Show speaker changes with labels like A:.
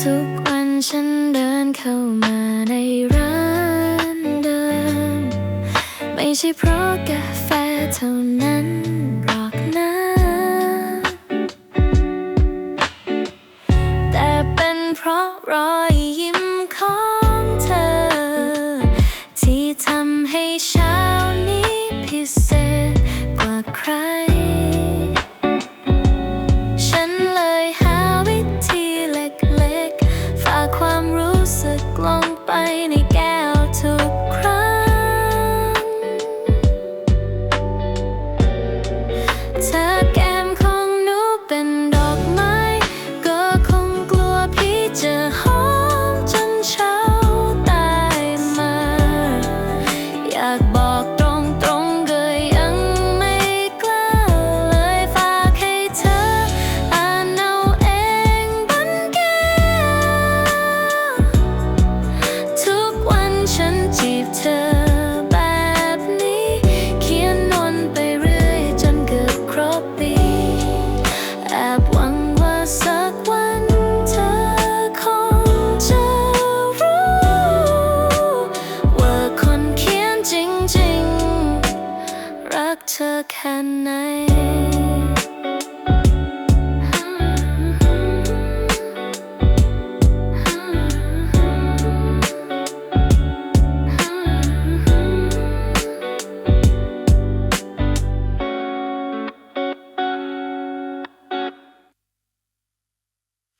A: ทุกวันฉันเดินเข้ามาในร้านเดิม ไม่ใช่เพราะกาแฟเท่านั้นหรอกนะ แต่เป็นเพราะรอยยิ้มเขา เธอแค่ไหน